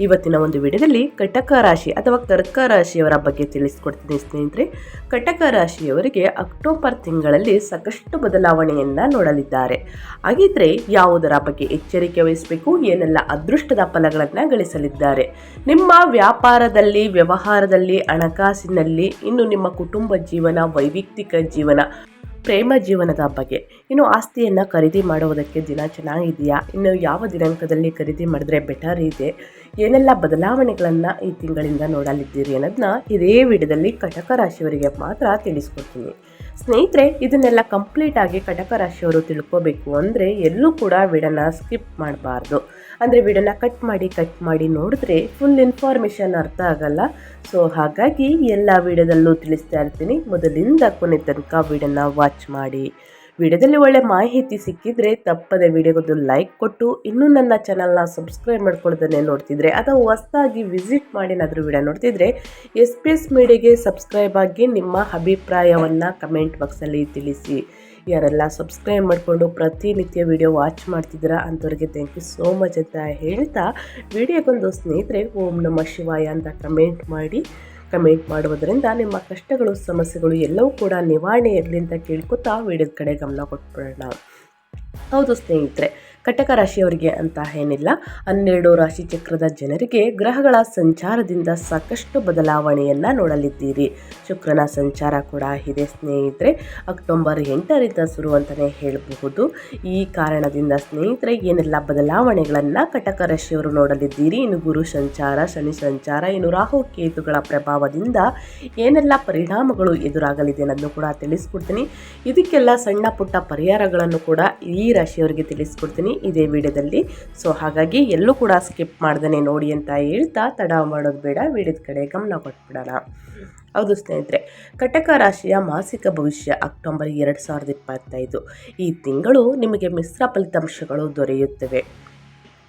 ಇವತ್ತಿನ ಒಂದು ವಿಡಿಯೋದಲ್ಲಿ ಕಟಕ ರಾಶಿ ಅಥವಾ ಕರ್ಕ ರಾಶಿಯವರ ಬಗ್ಗೆ ತಿಳಿಸ್ಕೊಡ್ತೀನಿ ಸ್ನೇಹಿತರೆ. ಕಟಕ ರಾಶಿಯವರಿಗೆ ಅಕ್ಟೋಬರ್ ತಿಂಗಳಲ್ಲಿ ಸಾಕಷ್ಟು ಬದಲಾವಣೆಯನ್ನು ನೋಡಲಿದ್ದಾರೆ. ಹಾಗಿದ್ರೆ ಯಾವುದರ ಬಗ್ಗೆ ಎಚ್ಚರಿಕೆ ವಹಿಸಬೇಕು, ಏನೆಲ್ಲ ಅದೃಷ್ಟದ ಫಲಗಳನ್ನು ಗಳಿಸಲಿದ್ದಾರೆ. ನಿಮ್ಮ ವ್ಯಾಪಾರದಲ್ಲಿ, ವ್ಯವಹಾರದಲ್ಲಿ, ಹಣಕಾಸಿನಲ್ಲಿ, ಇನ್ನು ನಿಮ್ಮ ಕುಟುಂಬ ಜೀವನ, ವೈಯಕ್ತಿಕ ಜೀವನ, ಪ್ರೇಮ ಜೀವನದ ಬಗ್ಗೆ ಇನ್ನು ಆಸ್ತಿಯನ್ನು ಖರೀದಿ ಮಾಡುವುದಕ್ಕೆ ದಿನ ಚೆನ್ನಾಗಿದೆಯಾ? ಇನ್ನು ಯಾವ ದಿನಾಂಕದಲ್ಲಿ ಖರೀದಿ ಮಾಡಿದ್ರೆ ಬೆಟರ್ ಇದೆ? ಏನೆಲ್ಲ ಬದಲಾವಣೆಗಳನ್ನು ಈ ತಿಂಗಳಿಂದ ನೋಡಲಿದ್ದೀರಿ ಅನ್ನೋದನ್ನ ಇದೇ ವಿಡಿಯೋದಲ್ಲಿ ಕಟಕ ರಾಶಿಯವರಿಗೆ ಮಾತ್ರ ತಿಳಿಸ್ಕೊಡ್ತೀನಿ. ಸ್ನೇಹಿತರೆ, ಇದನ್ನೆಲ್ಲ ಕಂಪ್ಲೀಟ್ ಆಗಿ ಕಟಕ ರಾಶಿಯವರು ತಿಳ್ಕೋಬೇಕು ಅಂದರೆ ಎಲ್ಲೂ ಕೂಡ ವಿಡನ ಸ್ಕಿಪ್ ಮಾಡಬಾರ್ದು. ಅಂದರೆ ವಿಡನ ಕಟ್ ಮಾಡಿ ಕಟ್ ಮಾಡಿ ನೋಡಿದ್ರೆ ಫುಲ್ ಇನ್ಫಾರ್ಮೇಷನ್ ಅರ್ಥ ಆಗಲ್ಲ. ಸೊ ಹಾಗಾಗಿ ಎಲ್ಲ ವಿಡಿಯೋದಲ್ಲೂ ತಿಳಿಸ್ತಾ ಇರ್ತೀನಿ. ಮೊದಲಿಂದ ಕೊನೆ ತನಕ ವಿಡನ್ನು ವಾಚ್ ಮಾಡಿ. ವಿಡಿಯೋದಲ್ಲಿ ಒಳ್ಳೆ ಮಾಹಿತಿ ಸಿಕ್ಕಿದ್ರೆ ತಪ್ಪದೆ ವಿಡಿಯೋಗೊಂದು ಲೈಕ್ ಕೊಟ್ಟು, ಇನ್ನೂ ನನ್ನ ಚಾನಲ್ನ ಸಬ್ಸ್ಕ್ರೈಬ್ ಮಾಡ್ಕೊಳ್ಳೋದನ್ನೇ ನೋಡ್ತಿದ್ರೆ ಅಥವಾ ಹೊಸದಾಗಿ ವಿಸಿಟ್ ಮಾಡಿ ಏನಾದರೂ ವಿಡಿಯೋ ನೋಡ್ತಿದ್ರೆ ಎಸ್ ಪಿ ಎಸ್ ಮೀಡಿಯಾಗೆ ಸಬ್ಸ್ಕ್ರೈಬ್ ಆಗಿ ನಿಮ್ಮ ಅಭಿಪ್ರಾಯವನ್ನು ಕಮೆಂಟ್ ಬಾಕ್ಸಲ್ಲಿ ತಿಳಿಸಿ. ಯಾರೆಲ್ಲ ಸಬ್ಸ್ಕ್ರೈಬ್ ಮಾಡಿಕೊಂಡು ಪ್ರತಿನಿತ್ಯ ವಿಡಿಯೋ ವಾಚ್ ಮಾಡ್ತಿದ್ದೀರಾ ಅಂಥವ್ರಿಗೆ ಥ್ಯಾಂಕ್ ಯು ಸೋ ಮಚ್ ಅಂತ ಹೇಳ್ತಾ, ವಿಡಿಯೋಗೊಂದು ಸ್ನೇಹಿತರೆ, ಓಂ ನಮ್ಮ ಶಿವಾಯ ಅಂತ ಕಮೆಂಟ್ ಮಾಡಿ. ಕಮೆಂಟ್ ಮಾಡುವುದರಿಂದ ನಿಮ್ಮ ಕಷ್ಟಗಳು, ಸಮಸ್ಯೆಗಳು ಎಲ್ಲವೂ ಕೂಡ ನಿವಾರಣೆ ಇರಲಿ ಅಂತ ಕೇಳ್ಕೊತಾ ವಿಡಿಯೋದ ಕಡೆ ಗಮನ ಕೊಟ್ಬಿಡೋಣ. ಹೌದು ಸ್ನೇಹಿತರೆ ಕಟಕ ರಾಶಿಯವರಿಗೆ ಅಂತ ಏನಿಲ್ಲ. ಹನ್ನೆರಡು ರಾಶಿ ಚಕ್ರದ ಜನರಿಗೆ ಗ್ರಹಗಳ ಸಂಚಾರದಿಂದ ಸಾಕಷ್ಟು ಬದಲಾವಣೆಯನ್ನು ನೋಡಲಿದ್ದೀರಿ. ಶುಕ್ರನ ಸಂಚಾರ ಕೂಡ ಇದೆ ಸ್ನೇಹಿತರೆ. ಅಕ್ಟೋಬರ್ ಎಂಟರಿಂದ ಶುರು ಅಂತಲೇ ಹೇಳಬಹುದು. ಈ ಕಾರಣದಿಂದ ಸ್ನೇಹಿತರೆ ಏನೆಲ್ಲ ಬದಲಾವಣೆಗಳನ್ನು ಕಟಕ ರಾಶಿಯವರು ನೋಡಲಿದ್ದೀರಿ? ಇನ್ನು ಗುರು ಸಂಚಾರ, ಶನಿ ಸಂಚಾರ, ಇನ್ನು ರಾಹು ಕೇತುಗಳ ಪ್ರಭಾವದಿಂದ ಏನೆಲ್ಲ ಪರಿಣಾಮಗಳು ಎದುರಾಗಲಿದೆ ಅನ್ನೋದು ಕೂಡ ತಿಳಿಸ್ಕೊಡ್ತೀನಿ. ಇದಕ್ಕೆಲ್ಲ ಸಣ್ಣ ಪುಟ್ಟ ಪರಿಹಾರಗಳನ್ನು ಕೂಡ ಈ ರಾಶಿಯವರಿಗೆ ತಿಳಿಸ್ಕೊಡ್ತೀನಿ. ಇದೇ ವಿಡಿಯೋದಲ್ಲಿ ಸೊ ಹಾಗಾಗಿ ಎಲ್ಲೂ ಕೂಡ ಸ್ಕಿಪ್ ಮಾಡ್ದೇ ನೋಡಿ ಅಂತ ಹೇಳ್ತಾ ತಡ ಮಾಡೋದು ಬೇಡ ವಿಡಿಯೋದ ಕಡೆ ಗಮನ ಕೊಟ್ಬಿಡೋಣ. ಹೌದು ಸ್ನೇಹಿತರೆ, ಕಟಕ ರಾಶಿಯ ಮಾಸಿಕ ಭವಿಷ್ಯ ಅಕ್ಟೋಬರ್ ಎರಡು ಸಾವಿರದ ಇಪ್ಪತ್ತೈದು. ಈ ತಿಂಗಳು ನಿಮಗೆ ಮಿಶ್ರ ಫಲಿತಾಂಶಗಳು ದೊರೆಯುತ್ತವೆ.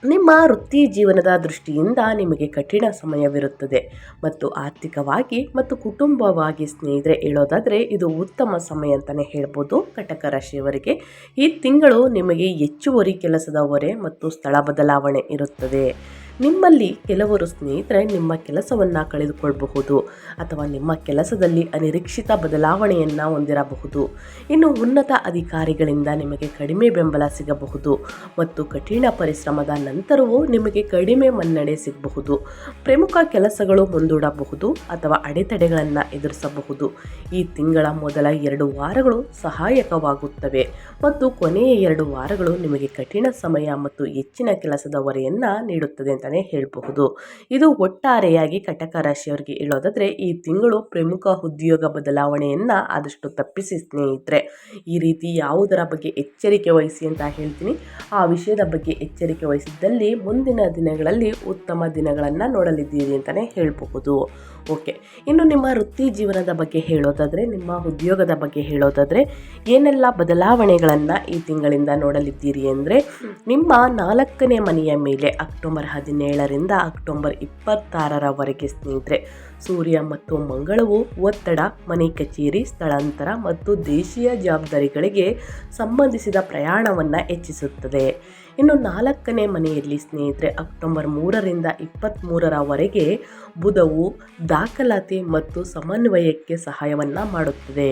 ನಿಮ್ಮ ವೃತ್ತಿ ಜೀವನದ ದೃಷ್ಟಿಯಿಂದ ನಿಮಗೆ ಕಠಿಣ ಸಮಯವಿರುತ್ತದೆ. ಮತ್ತು ಆರ್ಥಿಕವಾಗಿ ಮತ್ತು ಕುಟುಂಬವಾಗಿ ಸ್ನೇಹಿತರೆ, ಹೇಳೋದಾದರೆ ಇದು ಉತ್ತಮ ಸಮಯ ಅಂತಲೇ ಹೇಳ್ಬೋದು ಕಟಕ ರಾಶಿಯವರಿಗೆ. ಈ ತಿಂಗಳು ನಿಮಗೆ ಹೆಚ್ಚುವರಿ ಕೆಲಸದ ಹೊರೆ ಮತ್ತು ಸ್ಥಳ ಬದಲಾವಣೆ ಇರುತ್ತದೆ. ನಿಮ್ಮಲ್ಲಿ ಕೆಲವರು ಸ್ನೇಹಿತರೆ ನಿಮ್ಮ ಕೆಲಸವನ್ನು ಕಳೆದುಕೊಳ್ಳಬಹುದು ಅಥವಾ ನಿಮ್ಮ ಕೆಲಸದಲ್ಲಿ ಅನಿರೀಕ್ಷಿತ ಬದಲಾವಣೆಯನ್ನು ಹೊಂದಿರಬಹುದು. ಇನ್ನು ಉನ್ನತ ಅಧಿಕಾರಿಗಳಿಂದ ನಿಮಗೆ ಕಡಿಮೆ ಬೆಂಬಲ ಸಿಗಬಹುದು ಮತ್ತು ಕಠಿಣ ಪರಿಶ್ರಮದ ನಂತರವೂ ನಿಮಗೆ ಕಡಿಮೆ ಮನ್ನಣೆ ಸಿಗಬಹುದು. ಪ್ರಮುಖ ಕೆಲಸಗಳು ಮುಂದೂಡಬಹುದು ಅಥವಾ ಅಡೆತಡೆಗಳನ್ನು ಎದುರಿಸಬಹುದು. ಈ ತಿಂಗಳ ಮೊದಲ ಎರಡು ವಾರಗಳು ಸಹಾಯಕವಾಗುತ್ತವೆ ಮತ್ತು ಕೊನೆಯ ಎರಡು ವಾರಗಳು ನಿಮಗೆ ಕಠಿಣ ಸಮಯ ಮತ್ತು ಹೆಚ್ಚಿನ ಕೆಲಸದ ಹೊರೆಯನ್ನು ನೀಡುತ್ತದೆ ಅಂತಲೇ ಹೇಳಬಹುದು. ಇದು ಒಟ್ಟಾರೆಯಾಗಿ ಕಟಕ ರಾಶಿಯವರಿಗೆ ಹೇಳೋದಾದರೆ, ಈ ತಿಂಗಳು ಪ್ರಮುಖ ಉದ್ಯೋಗ ಬದಲಾವಣೆಯನ್ನು ಆದಷ್ಟು ತಪ್ಪಿಸಿ ಸ್ನೇಹಿತರೆ. ಈ ರೀತಿ ಯಾವುದರ ಬಗ್ಗೆ ಎಚ್ಚರಿಕೆ ವಹಿಸಿ ಅಂತ ಹೇಳ್ತೀನಿ. ಆ ವಿಷಯದ ಬಗ್ಗೆ ಎಚ್ಚರಿಕೆ ವಹಿಸಿದ್ದಲ್ಲಿ ಮುಂದಿನ ದಿನಗಳಲ್ಲಿ ಉತ್ತಮ ದಿನಗಳನ್ನು ನೋಡಲಿದ್ದೀರಿ ಅಂತಲೇ ಹೇಳಬಹುದು. ಓಕೆ, ಇನ್ನು ನಿಮ್ಮ ವೃತ್ತಿ ಜೀವನದ ಬಗ್ಗೆ ಹೇಳೋದಾದರೆ, ನಿಮ್ಮ ಉದ್ಯೋಗದ ಬಗ್ಗೆ ಹೇಳೋದಾದರೆ, ಏನೆಲ್ಲ ಬದಲಾವಣೆಗಳನ್ನು ಈ ತಿಂಗಳಿಂದ ನೋಡಲಿದ್ದೀರಿ ಅಂದರೆ, ನಿಮ್ಮ ನಾಲ್ಕನೇ ಮನೆಯ ಮೇಲೆ ಅಕ್ಟೋಬರ್ ಹದಿನೇಳರಿಂದ ಅಕ್ಟೋಬರ್ ಇಪ್ಪತ್ತಾರರವರೆಗೆ ಸ್ನೇಹಿತರೆ, ಸೂರ್ಯ ಮತ್ತು ಮಂಗಳವು ಒತ್ತಡ, ಮನೆ ಕಚೇರಿ, ಸ್ಥಳಾಂತರ ಮತ್ತು ದೇಶೀಯ ಜವಾಬ್ದಾರಿಗಳಿಗೆ ಸಂಬಂಧಿಸಿದ ಪ್ರಯಾಣವನ್ನು ಹೆಚ್ಚಿಸುತ್ತದೆ. ಇನ್ನು ನಾಲ್ಕನೇ ಮನೆಯಲ್ಲಿ ಸ್ನೇಹಿತರೆ, ಅಕ್ಟೋಬರ್ ಮೂರರಿಂದ ಇಪ್ಪತ್ತ್ಮೂರರವರೆಗೆ ಬುಧವು ದಾಖಲಾತಿ ಮತ್ತು ಸಮನ್ವಯಕ್ಕೆ ಸಹಾಯವನ್ನು ಮಾಡುತ್ತದೆ.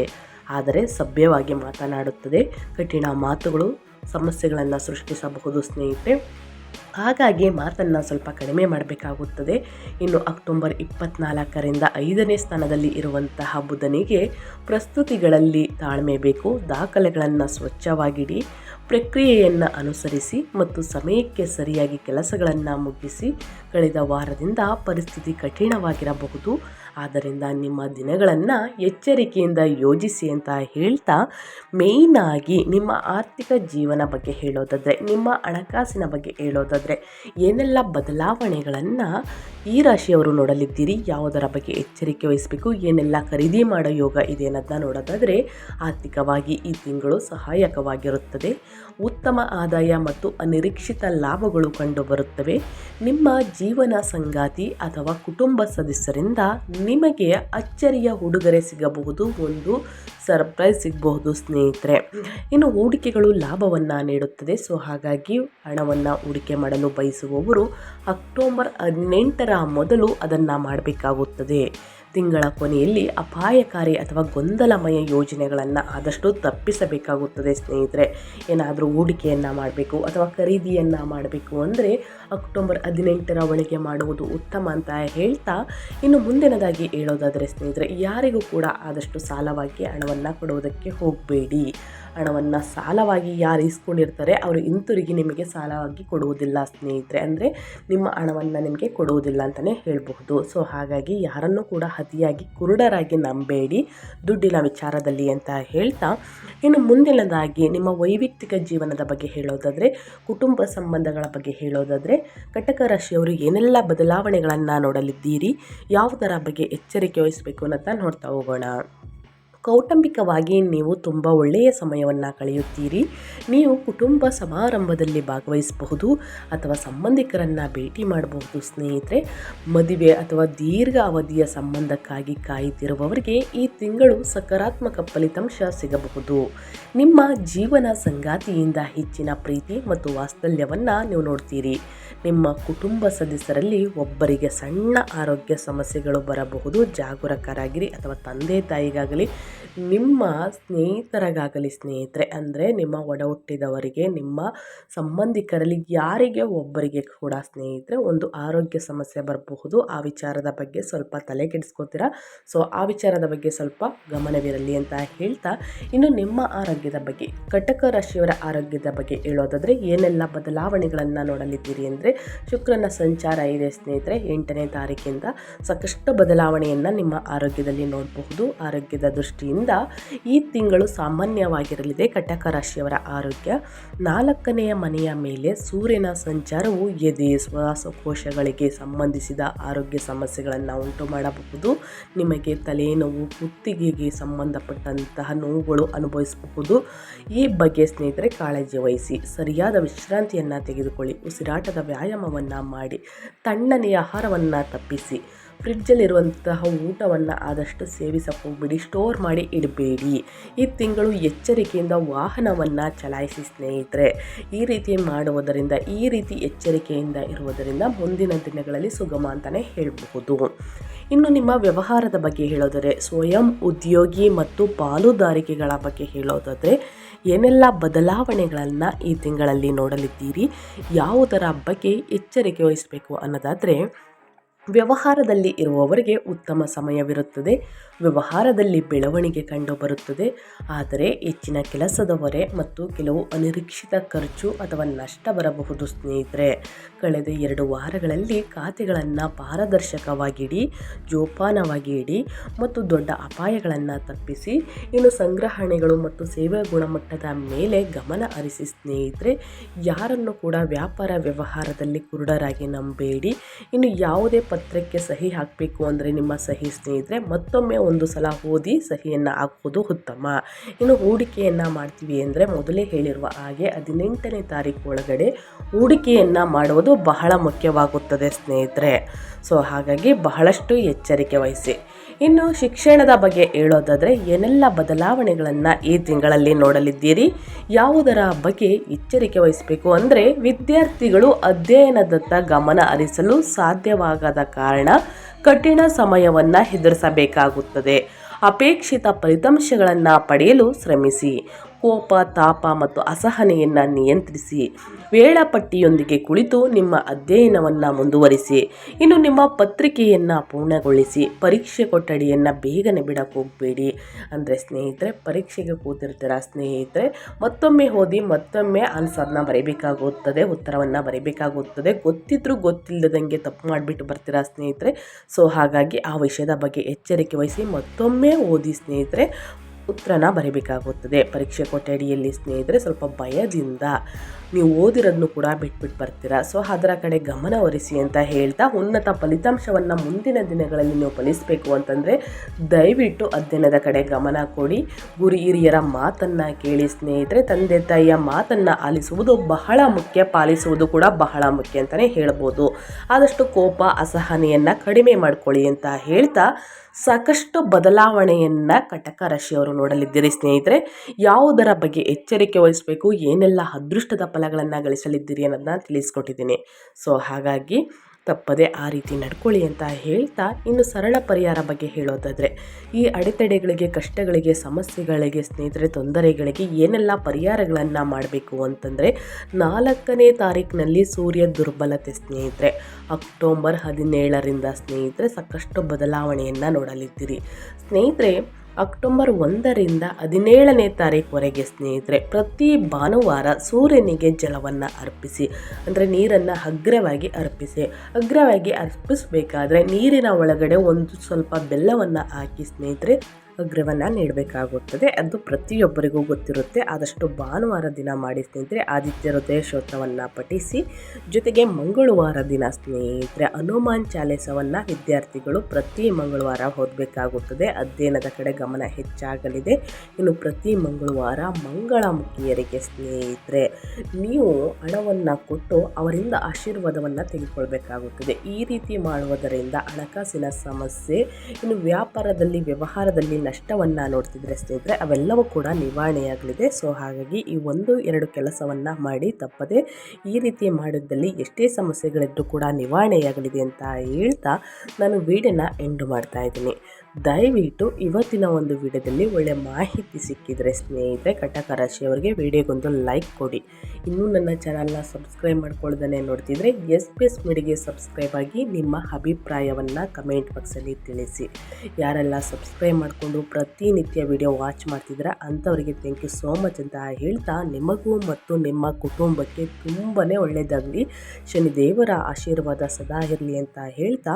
ಆದರೆ ಸಭ್ಯವಾಗಿ ಮಾತನಾಡುತ್ತದೆ. ಕಠಿಣ ಮಾತುಗಳು, ಸಮಸ್ಯೆಗಳನ್ನು ಸೃಷ್ಟಿಸಬಹುದು ಸ್ನೇಹಿತರೆ. ಹಾಗಾಗಿ ಮಾತನ್ನು ಸ್ವಲ್ಪ ಕಡಿಮೆ ಮಾಡಬೇಕಾಗುತ್ತದೆ. ಇನ್ನು ಅಕ್ಟೋಬರ್ ಇಪ್ಪತ್ನಾಲ್ಕರಿಂದ ಐದನೇ ಸ್ಥಾನದಲ್ಲಿ ಇರುವಂತಹ ಬುಧನಿಗೆ ಪ್ರಸ್ತುತಿಗಳಲ್ಲಿ ತಾಳ್ಮೆ ಬೇಕು. ದಾಖಲೆಗಳನ್ನು ಸ್ವಚ್ಛವಾಗಿಡಿ, ಪ್ರಕ್ರಿಯೆಯನ್ನು ಅನುಸರಿಸಿ ಮತ್ತು ಸಮಯಕ್ಕೆ ಸರಿಯಾಗಿ ಕೆಲಸಗಳನ್ನು ಮುಗಿಸಿ, ಕಳೆದ ವಾರದಿಂದ ಪರಿಸ್ಥಿತಿ ಕಠಿಣವಾಗಿರಬಹುದು. ಆದ್ದರಿಂದ ನಿಮ್ಮ ದಿನಗಳನ್ನು ಎಚ್ಚರಿಕೆಯಿಂದ ಯೋಜಿಸಿ ಅಂತ ಹೇಳ್ತಾ, ಮೇಯ್ನಾಗಿ ನಿಮ್ಮ ಆರ್ಥಿಕ ಜೀವನ ಬಗ್ಗೆ ಹೇಳೋದಾದರೆ, ನಿಮ್ಮ ಹಣಕಾಸಿನ ಬಗ್ಗೆ ಹೇಳೋದಾದರೆ, ಏನೆಲ್ಲ ಬದಲಾವಣೆಗಳನ್ನು ಈ ರಾಶಿಯವರು ನೋಡಲಿದ್ದೀರಿ, ಯಾವುದರ ಬಗ್ಗೆ ಎಚ್ಚರಿಕೆ ವಹಿಸಬೇಕು, ಏನೆಲ್ಲ ಖರೀದಿ ಮಾಡೋ ಯೋಗ ಇದೆ ಅನ್ನೋದನ್ನ ನೋಡೋದಾದರೆ, ಆರ್ಥಿಕವಾಗಿ ಈ ತಿಂಗಳು ಸಹಾಯಕವಾಗಿರುತ್ತದೆ. ಉತ್ತಮ ಆದಾಯ ಮತ್ತು ಅನಿರೀಕ್ಷಿತ ಲಾಭಗಳು ಕಂಡುಬರುತ್ತವೆ ನಿಮ್ಮ ಜೀವನ ಸಂಗಾತಿ ಅಥವಾ ಕುಟುಂಬ ಸದಸ್ಯರಿಂದ ನಿಮಗೆ ಅಚ್ಚರಿಯ ಉಡುಗೊರೆ ಸಿಗಬಹುದು, ಒಂದು ಸರ್ಪ್ರೈಸ್ ಸಿಗಬಹುದು ಸ್ನೇಹಿತರೆ. ಇನ್ನು ಹೂಡಿಕೆಗಳು ಲಾಭವನ್ನು ನೀಡುತ್ತದೆ, ಸೊ ಹಾಗಾಗಿ ಹಣವನ್ನು ಹೂಡಿಕೆ ಮಾಡಲು ಬಯಸುವವರು ಅಕ್ಟೋಬರ್ ಹದಿನೆಂಟರ ಮೊದಲು ಅದನ್ನು ಮಾಡಬೇಕಾಗುತ್ತದೆ. ತಿಂಗಳ ಕೊನೆಯಲ್ಲಿ ಅಪಾಯಕಾರಿ ಅಥವಾ ಗೊಂದಲಮಯ ಯೋಜನೆಗಳನ್ನು ಆದಷ್ಟು ತಪ್ಪಿಸಬೇಕಾಗುತ್ತದೆ ಸ್ನೇಹಿತರೆ. ಏನಾದರೂ ಹೂಡಿಕೆಯನ್ನು ಮಾಡಬೇಕು ಅಥವಾ ಖರೀದಿಯನ್ನು ಮಾಡಬೇಕು ಅಂದರೆ ಅಕ್ಟೋಬರ್ ಹದಿನೆಂಟರ ಒಳಗೆ ಮಾಡುವುದು ಉತ್ತಮ ಅಂತ ಹೇಳ್ತಾ ಇನ್ನು ಮುಂದಿನದಾಗಿ ಹೇಳೋದಾದರೆ ಸ್ನೇಹಿತರೆ, ಯಾರಿಗೂ ಕೂಡ ಆದಷ್ಟು ಸಾಲವಾಗಿ ಹಣವನ್ನು ಕೊಡುವುದಕ್ಕೆ ಹೋಗಬೇಡಿ. ಹಣವನ್ನು ಸಾಲವಾಗಿ ಯಾರು ಇಸ್ಕೊಂಡಿರ್ತಾರೆ ಅವರು ಹಿಂತಿರುಗಿ ನಿಮಗೆ ಸಾಲವಾಗಿ ಕೊಡುವುದಿಲ್ಲ ಸ್ನೇಹಿತರೆ. ಅಂದರೆ ನಿಮ್ಮ ಹಣವನ್ನು ನಿಮಗೆ ಕೊಡುವುದಿಲ್ಲ ಅಂತಲೇ ಹೇಳಬಹುದು. ಸೊ ಹಾಗಾಗಿ ಯಾರನ್ನು ಕೂಡ ಅತಿಯಾಗಿ ಕುರುಡರಾಗಿ ನಂಬೇಡಿ, ದುಡ್ಡಿನ ವಿಚಾರದಲ್ಲಿ ಅಂತ ಹೇಳ್ತಾ. ಇನ್ನು ಮುಂದಿನದಾಗಿ ನಿಮ್ಮ ವೈಯಕ್ತಿಕ ಜೀವನದ ಬಗ್ಗೆ ಹೇಳೋದಾದರೆ, ಕುಟುಂಬ ಸಂಬಂಧಗಳ ಬಗ್ಗೆ ಹೇಳೋದಾದರೆ ಕಟಕ ರಾಶಿಯವರು ಏನೆಲ್ಲ ಬದಲಾವಣೆಗಳನ್ನು ನೋಡಲಿದ್ದೀರಿ, ಯಾವುದರ ಬಗ್ಗೆ ಎಚ್ಚರಿಕೆ ವಹಿಸಬೇಕು ಅನ್ನೋದನ್ನ ನೋಡ್ತಾ ಹೋಗೋಣ. ಕೌಟುಂಬಿಕವಾಗಿ ನೀವು ತುಂಬ ಒಳ್ಳೆಯ ಸಮಯವನ್ನು ಕಳೆಯುತ್ತೀರಿ. ನೀವು ಕುಟುಂಬ ಸಮಾರಂಭದಲ್ಲಿ ಭಾಗವಹಿಸಬಹುದು ಅಥವಾ ಸಂಬಂಧಿಕರನ್ನು ಭೇಟಿ ಮಾಡಬಹುದು ಸ್ನೇಹಿತರೆ. ಮದುವೆ ಅಥವಾ ದೀರ್ಘ ಅವಧಿಯ ಸಂಬಂಧಕ್ಕಾಗಿ ಕಾಯುತ್ತಿರುವವರಿಗೆ ಈ ತಿಂಗಳು ಸಕಾರಾತ್ಮಕ ಫಲಿತಾಂಶ ಸಿಗಬಹುದು. ನಿಮ್ಮ ಜೀವನ ಸಂಗಾತಿಯಿಂದ ಹೆಚ್ಚಿನ ಪ್ರೀತಿ ಮತ್ತು ವಾತ್ಸಲ್ಯವನ್ನು ನೀವು ನೋಡ್ತೀರಿ. ನಿಮ್ಮ ಕುಟುಂಬ ಸದಸ್ಯರಲ್ಲಿ ಒಬ್ಬರಿಗೆ ಸಣ್ಣ ಆರೋಗ್ಯ ಸಮಸ್ಯೆಗಳು ಬರಬಹುದು. ಜಾಗರೂಕರಾಗಿರಿ ಅಥವಾ ತಂದೆ ತಾಯಿಗಾಗಲಿ ನಿಮ್ಮ ಸ್ನೇಹಿತರಿಗಾಗಲಿ ಸ್ನೇಹಿತರೆ, ಅಂದರೆ ನಿಮ್ಮ ಒಡ ಹುಟ್ಟಿದವರಿಗೆ ನಿಮ್ಮ ಸಂಬಂಧಿಕರಲ್ಲಿ ಯಾರಿಗೆ ಒಬ್ಬರಿಗೆ ಕೂಡ ಸ್ನೇಹಿತರೆ, ಒಂದು ಆರೋಗ್ಯ ಸಮಸ್ಯೆ ಬರಬಹುದು. ಆ ವಿಚಾರದ ಬಗ್ಗೆ ಸ್ವಲ್ಪ ತಲೆ ಕೆಡಿಸ್ಕೋತೀರಾ ಸೊ, ಆ ವಿಚಾರದ ಬಗ್ಗೆ ಸ್ವಲ್ಪ ಗಮನವಿರಲಿ ಅಂತ ಹೇಳ್ತಾ, ಇನ್ನು ನಿಮ್ಮ ಆರೋಗ್ಯದ ಬಗ್ಗೆ ಕಟಕ ರಾಶಿಯವರ ಆರೋಗ್ಯದ ಬಗ್ಗೆ ಹೇಳೋದಾದರೆ, ಏನೆಲ್ಲ ಬದಲಾವಣೆಗಳನ್ನು ನೋಡಲಿದ್ದೀರಿ ಅಂದರೆ, ಶುಕ್ರನ ಸಂಚಾರ ಇದೆ ಸ್ನೇಹಿತರೆ, ಎಂಟನೇ ತಾರೀಕಿಂದ ಸಾಕಷ್ಟು ಬದಲಾವಣೆಯನ್ನು ನಿಮ್ಮ ಆರೋಗ್ಯದಲ್ಲಿ ನೋಡಬಹುದು. ಆರೋಗ್ಯದ ದೃಷ್ಟಿಯಿಂದ ಈ ತಿಂಗಳು ಸಾಮಾನ್ಯವಾಗಿರಲಿದೆ. ಕಟಕ ರಾಶಿಯವರ ಆರೋಗ್ಯ. ನಾಲ್ಕನೆಯ ಮನೆಯ ಮೇಲೆ ಸೂರ್ಯನ ಸಂಚಾರವು ಎದೆ ಶ್ವಾಸಕೋಶಗಳಿಗೆ ಸಂಬಂಧಿಸಿದ ಆರೋಗ್ಯ ಸಮಸ್ಯೆಗಳನ್ನು ಉಂಟು ಮಾಡಬಹುದು. ನಿಮಗೆ ತಲೆನೋವು, ಕುತ್ತಿಗೆಗೆ ಸಂಬಂಧಪಟ್ಟಂತಹ ನೋವುಗಳು ಅನುಭವಿಸಬಹುದು. ಈ ಬಗ್ಗೆ ಸ್ನೇಹಿತರೆ ಕಾಳಜಿ ವಹಿಸಿ. ಸರಿಯಾದ ವಿಶ್ರಾಂತಿಯನ್ನು ತೆಗೆದುಕೊಳ್ಳಿ. ಉಸಿರಾಟದ ವ್ಯಾಯಾಮವನ್ನು ಮಾಡಿ. ತಣ್ಣನೆಯ ಆಹಾರವನ್ನು ತಪ್ಪಿಸಿ. ಫ್ರಿಡ್ಜಲ್ಲಿರುವಂತಹ ಊಟವನ್ನು ಆದಷ್ಟು ಸೇವಿಸಕ್ಕೆ ಸ್ಟೋರ್ ಮಾಡಿ ಇಡಬೇಡಿ. ಈ ತಿಂಗಳು ಎಚ್ಚರಿಕೆಯಿಂದ ವಾಹನವನ್ನು ಚಲಾಯಿಸಿ ಸ್ನೇಹಿತರೆ. ಈ ರೀತಿ ಮಾಡುವುದರಿಂದ, ಈ ರೀತಿ ಎಚ್ಚರಿಕೆಯಿಂದ ಇರುವುದರಿಂದ ಮುಂದಿನ ದಿನಗಳಲ್ಲಿ ಸುಗಮ ಅಂತಲೇ ಹೇಳಬಹುದು. ಇನ್ನು ನಿಮ್ಮ ವ್ಯವಹಾರದ ಬಗ್ಗೆ ಹೇಳೋದರೆ ಸ್ವಯಂ ಉದ್ಯೋಗಿ ಮತ್ತು ಪಾಲುದಾರಿಕೆಗಳ ಬಗ್ಗೆ ಹೇಳೋದಾದರೆ, ಏನೆಲ್ಲ ಬದಲಾವಣೆಗಳನ್ನು ಈ ತಿಂಗಳಲ್ಲಿ ನೋಡಲಿದ್ದೀರಿ? ಯಾವುದರ ಬಗ್ಗೆ ಎಚ್ಚರಿಕೆ ವಹಿಸಬೇಕು ಅನ್ನೋದಾದರೆ ವ್ಯವಹಾರದಲ್ಲಿ ಇರುವವರಿಗೆ ಉತ್ತಮ ಸಮಯವಿರುತ್ತದೆ. ವ್ಯವಹಾರದಲ್ಲಿ ಬೆಳವಣಿಗೆ ಕಂಡುಬರುತ್ತದೆ. ಆದರೆ ಹೆಚ್ಚಿನ ಕೆಲಸದ ಹೊರೆ ಮತ್ತು ಕೆಲವು ಅನಿರೀಕ್ಷಿತ ಖರ್ಚು ಅಥವಾ ನಷ್ಟ ಬರಬಹುದು ಸ್ನೇಹಿತರೆ. ಕಳೆದ ಎರಡು ವಾರಗಳಲ್ಲಿ ಖಾತೆಗಳನ್ನು ಪಾರದರ್ಶಕವಾಗಿಡಿ, ಜೋಪಾನವಾಗಿ ಇಡಿ ಮತ್ತು ದೊಡ್ಡ ಅಪಾಯಗಳನ್ನು ತಪ್ಪಿಸಿ, ಇನ್ನು ಸಂಗ್ರಹಣೆಗಳು ಮತ್ತು ಸೇವಾ ಗುಣಮಟ್ಟದ ಮೇಲೆ ಗಮನ ಹರಿಸಿ ಸ್ನೇಹಿತರೆ. ಯಾರನ್ನು ಕೂಡ ವ್ಯಾಪಾರ ವ್ಯವಹಾರದಲ್ಲಿ ಕುರುಡರಾಗಿ ನಂಬೇಡಿ. ಇನ್ನು ಯಾವುದೇ ಪತ್ರಕ್ಕೆ ಸಹಿ ಹಾಕಬೇಕು ಅಂದರೆ ನಿಮ್ಮ ಸಹಿ ಸ್ನೇಹಿತರೆ, ಮತ್ತೊಮ್ಮೆ ಒಂದು ಸಲ ಓದಿ ಸಹಿಯನ್ನು ಹಾಕುವುದು ಉತ್ತಮ. ಇನ್ನು ಹೂಡಿಕೆಯನ್ನು ಮಾಡ್ತೀವಿ ಅಂದರೆ ಮೊದಲೇ ಹೇಳಿರುವ ಹಾಗೆ ಹದಿನೆಂಟನೇ ತಾರೀಕು ಒಳಗಡೆ ಹೂಡಿಕೆಯನ್ನು ಮಾಡುವುದು ಬಹಳ ಮುಖ್ಯವಾಗುತ್ತದೆ ಸ್ನೇಹಿತರೆ. ಸೊ ಹಾಗಾಗಿ ಬಹಳಷ್ಟು ಎಚ್ಚರಿಕೆ ವಹಿಸಿ. ಇನ್ನು ಶಿಕ್ಷಣದ ಬಗ್ಗೆ ಹೇಳೋದಾದರೆ ಏನೆಲ್ಲ ಬದಲಾವಣೆಗಳನ್ನು ಈ ತಿಂಗಳಲ್ಲಿ ನೋಡಲಿದ್ದೀರಿ? ಯಾವುದರ ಬಗ್ಗೆ ಎಚ್ಚರಿಕೆ ವಹಿಸಬೇಕು ಅಂದರೆ ವಿದ್ಯಾರ್ಥಿಗಳು ಅಧ್ಯಯನದತ್ತ ಗಮನ ಹರಿಸಲು ಸಾಧ್ಯವಾಗದ ಕಾರಣ ಕಠಿಣ ಸಮಯವನ್ನು ಎದುರಿಸಬೇಕಾಗುತ್ತದೆ ಅಪೇಕ್ಷಿತ ಫಲಿತಾಂಶಗಳನ್ನು ಪಡೆಯಲು ಶ್ರಮಿಸಿ. ಕೋಪ, ತಾಪ ಮತ್ತು ಅಸಹನೆಯನ್ನು ನಿಯಂತ್ರಿಸಿ ವೇಳಾಪಟ್ಟಿಯೊಂದಿಗೆ ಕುಳಿತು ನಿಮ್ಮ ಅಧ್ಯಯನವನ್ನು ಮುಂದುವರಿಸಿ, ಇನ್ನು ನಿಮ್ಮ ಪತ್ರಿಕೆಯನ್ನು ಪೂರ್ಣಗೊಳಿಸಿ, ಪರೀಕ್ಷೆ ಕೊಠಡಿಯನ್ನು ಬೇಗನೆ ಬಿಡಕ್ಕೆ ಹೋಗಬೇಡಿ. ಅಂದರೆ ಸ್ನೇಹಿತರೆ, ಪರೀಕ್ಷೆಗೆ ಕೂತಿರ್ತೀರ ಸ್ನೇಹಿತರೆ, ಮತ್ತೊಮ್ಮೆ ಓದಿ, ಮತ್ತೊಮ್ಮೆ ಆನ್ಸರ್ನ ಬರೀಬೇಕಾಗುತ್ತದೆ, ಉತ್ತರವನ್ನು ಬರೀಬೇಕಾಗುತ್ತದೆ. ಗೊತ್ತಿದ್ರೂ ಗೊತ್ತಿಲ್ಲದಂಗೆ ತಪ್ಪು ಮಾಡಿಬಿಟ್ಟು ಬರ್ತೀರಾ ಸ್ನೇಹಿತರೆ? ಸೊ ಹಾಗಾಗಿ ಆ ವಿಷಯದ ಬಗ್ಗೆ ಎಚ್ಚರಿಕೆ ವಹಿಸಿ ಮತ್ತೊಮ್ಮೆ ಓದಿ ಸ್ನೇಹಿತರೆ. ಉತ್ತರನ ಬರೀಬೇಕಾಗುತ್ತದೆ. ಪರೀಕ್ಷೆ ಕೊಠಡಿಯಲ್ಲಿ ಸ್ನೇಹಿತರೆ ಸ್ವಲ್ಪ ಭಯದಿಂದ ನೀವು ಓದಿರೋದನ್ನು ಕೂಡ ಬಿಟ್ಬಿಟ್ಟು ಬರ್ತೀರಾ? ಸೊ ಅದರ ಕಡೆ ಗಮನ ಹರಿಸಿ ಅಂತ ಹೇಳ್ತಾ ಉನ್ನತ ಫಲಿತಾಂಶವನ್ನು ಮುಂದಿನ ದಿನಗಳಲ್ಲಿ ನೀವು ಫಲಿಸಬೇಕು ಅಂತಂದರೆ ದಯವಿಟ್ಟು ಅಧ್ಯಯನದ ಕಡೆ ಗಮನ ಕೊಡಿ. ಗುರು ಹಿರಿಯರ ಮಾತನ್ನು ಕೇಳಿ ಸ್ನೇಹಿತರೆ, ತಂದೆ ತಾಯಿಯ ಮಾತನ್ನು ಆಲಿಸುವುದು ಬಹಳ ಮುಖ್ಯ, ಪಾಲಿಸುವುದು ಕೂಡ ಬಹಳ ಮುಖ್ಯ ಅಂತಲೇ ಹೇಳ್ಬೋದು. ಆದಷ್ಟು ಕೋಪ, ಅಸಹನೆಯನ್ನು ಕಡಿಮೆ ಮಾಡ್ಕೊಳ್ಳಿ ಅಂತ ಹೇಳ್ತಾ ಸಾಕಷ್ಟು ಬದಲಾವಣೆಯನ್ನು ಕಟಕ ರಾಶಿಯವರು ನೋಡಲಿದ್ದೀರಿ ಸ್ನೇಹಿತರೆ. ಯಾವುದರ ಬಗ್ಗೆ ಎಚ್ಚರಿಕೆ ವಹಿಸಬೇಕು, ಏನೆಲ್ಲ ಅದೃಷ್ಟದ ಫಲಗಳನ್ನು ಗಳಿಸಲಿದ್ದೀರಿ ಅನ್ನೋದನ್ನ ತಿಳಿಸ್ಕೊಟ್ಟಿದ್ದೀನಿ. ಸೊ ಹಾಗಾಗಿ ತಪ್ಪದೆ ಆ ರೀತಿ ನಡ್ಕೊಳ್ಳಿ ಅಂತ ಹೇಳ್ತಾ ಇನ್ನು ಸರಳ ಪರಿಹಾರ ಬಗ್ಗೆ ಹೇಳೋದಾದರೆ, ಈ ಅಡೆತಡೆಗಳಿಗೆ, ಕಷ್ಟಗಳಿಗೆ, ಸಮಸ್ಯೆಗಳಿಗೆ, ಸ್ನೇಹಿತರೆ, ತೊಂದರೆಗಳಿಗೆ ಏನೆಲ್ಲ ಪರಿಹಾರಗಳನ್ನು ಮಾಡಬೇಕು ಅಂತಂದರೆ, ನಾಲ್ಕನೇ ತಾರೀಕಿನಲ್ಲಿ ಸೂರ್ಯ ದುರ್ಬಲತೆ ಸ್ನೇಹಿತರೆ. ಅಕ್ಟೋಬರ್ ಹದಿನೇಳರಿಂದ ಸ್ನೇಹಿತರೆ, ಸಾಕಷ್ಟು ಬದಲಾವಣೆಯನ್ನು ನೋಡಲಿದ್ದೀರಿ. ಸ್ನೇಹಿತರೆ ಅಕ್ಟೋಬರ್ ಒಂದರಿಂದ ಹದಿನೇಳನೇ ತಾರೀಕುವರೆಗೆ ಸ್ನೇಹಿತರೆ, ಪ್ರತಿ ಭಾನುವಾರ ಸೂರ್ಯನಿಗೆ ಜಲವನ್ನು ಅರ್ಪಿಸಿ, ಅಂದರೆ ನೀರನ್ನು ಅಗ್ರವಾಗಿ ಅರ್ಪಿಸಿ. ಅಗ್ರವಾಗಿ ಅರ್ಪಿಸಬೇಕಾದ್ರೆ ನೀರಿನ ಒಳಗಡೆ ಒಂದು ಸ್ವಲ್ಪ ಬೆಲ್ಲವನ್ನು ಹಾಕಿ ಸ್ನೇಹಿತರೆ ಅಗ್ರವನ್ನು ನೀಡಬೇಕಾಗುತ್ತದೆ. ಅದು ಪ್ರತಿಯೊಬ್ಬರಿಗೂ ಗೊತ್ತಿರುತ್ತೆ. ಆದಷ್ಟು ಭಾನುವಾರ ದಿನ ಮಾಡಿ ಸ್ನೇಹಿತರೆ, ಆದಿತ್ಯ ಹೃದಯ ಪಠಿಸಿ, ಜೊತೆಗೆ ಮಂಗಳವಾರ ದಿನ ಸ್ನೇಹಿತರೆ, ಹನುಮಾನ್ ಚಾಲಿಸವನ್ನು ವಿದ್ಯಾರ್ಥಿಗಳು ಪ್ರತಿ ಮಂಗಳವಾರ ಓದಬೇಕಾಗುತ್ತದೆ. ಅಧ್ಯಯನದ ಕಡೆ ಗಮನ ಹೆಚ್ಚಾಗಲಿದೆ. ಇನ್ನು ಪ್ರತಿ ಮಂಗಳವಾರ ಮಂಗಳಮುಖಿಯರಿಗೆ ಸ್ನೇಹಿತರೆ, ನೀವು ಹಣವನ್ನು ಕೊಟ್ಟು ಅವರಿಂದ ಆಶೀರ್ವಾದವನ್ನು ತೆಗೆದುಕೊಳ್ಬೇಕಾಗುತ್ತದೆ. ಈ ರೀತಿ ಮಾಡುವುದರಿಂದ ಹಣಕಾಸಿನ ಸಮಸ್ಯೆ, ಇನ್ನು ವ್ಯಾಪಾರದಲ್ಲಿ, ವ್ಯವಹಾರದಲ್ಲಿ ನಷ್ಟವನ್ನು ನೋಡ್ತಿದ್ರೆ, ಸ್ನೇಹಿತರೆ, ಅವೆಲ್ಲವೂ ಕೂಡ ನಿವಾರಣೆಯಾಗಲಿದೆ ಸೊ, ಹಾಗಾಗಿ ಈ ಒಂದು, ಎರಡು ಕೆಲಸವನ್ನು ಮಾಡಿ ತಪ್ಪದೆ ಈ ರೀತಿ ಮಾಡಿದ್ದಲ್ಲಿ ಎಷ್ಟೇ ಸಮಸ್ಯೆಗಳಿದ್ದರೂ ಕೂಡ ನಿವಾರಣೆಯಾಗಲಿದೆ ಅಂತ ಹೇಳ್ತಾ ನಾನು ವೀಡಿಯೋನ ಎಂಡು ಮಾಡ್ತಾ ಇದ್ದೀನಿ. ದಯವಿಟ್ಟು ಇವತ್ತಿನ ಒಂದು ವಿಡಿಯೋದಲ್ಲಿ ಒಳ್ಳೆ ಮಾಹಿತಿ ಸಿಕ್ಕಿದರೆ ಸ್ನೇಹಿತರೆ ಕಟಕ ರಾಶಿಯವರಿಗೆ ವಿಡಿಯೋಗೊಂದು ಲೈಕ್ ಕೊಡಿ. ಇನ್ನೂ ನನ್ನ ಚಾನಲ್ನ ಸಬ್ಸ್ಕ್ರೈಬ್ ಮಾಡ್ಕೊಳ್ದೇ ನೋಡ್ತಿದ್ರೆ ಎಸ್ ಪಿ ಎಸ್ ಮಿಡಿಗೆ ಸಬ್ಸ್ಕ್ರೈಬ್ ಆಗಿ ನಿಮ್ಮ ಅಭಿಪ್ರಾಯವನ್ನು ಕಮೆಂಟ್ ಬಾಕ್ಸಲ್ಲಿ ತಿಳಿಸಿ. ಯಾರೆಲ್ಲ ಸಬ್ಸ್ಕ್ರೈಬ್ ಮಾಡಿಕೊಂಡು ಪ್ರತಿನಿತ್ಯ ವಿಡಿಯೋ ವಾಚ್ ಮಾಡ್ತಿದ್ರ ಅಂಥವರಿಗೆ ಥ್ಯಾಂಕ್ ಯು ಸೋ ಮಚ್ ಅಂತ ಹೇಳ್ತಾ ನಿಮಗೂ ಮತ್ತು ನಿಮ್ಮ ಕುಟುಂಬಕ್ಕೆ ತುಂಬಾ ಒಳ್ಳೆಯದಾಗಲಿ. ಶನಿದೇವರ ಆಶೀರ್ವಾದ ಸದಾ ಇರಲಿ ಅಂತ ಹೇಳ್ತಾ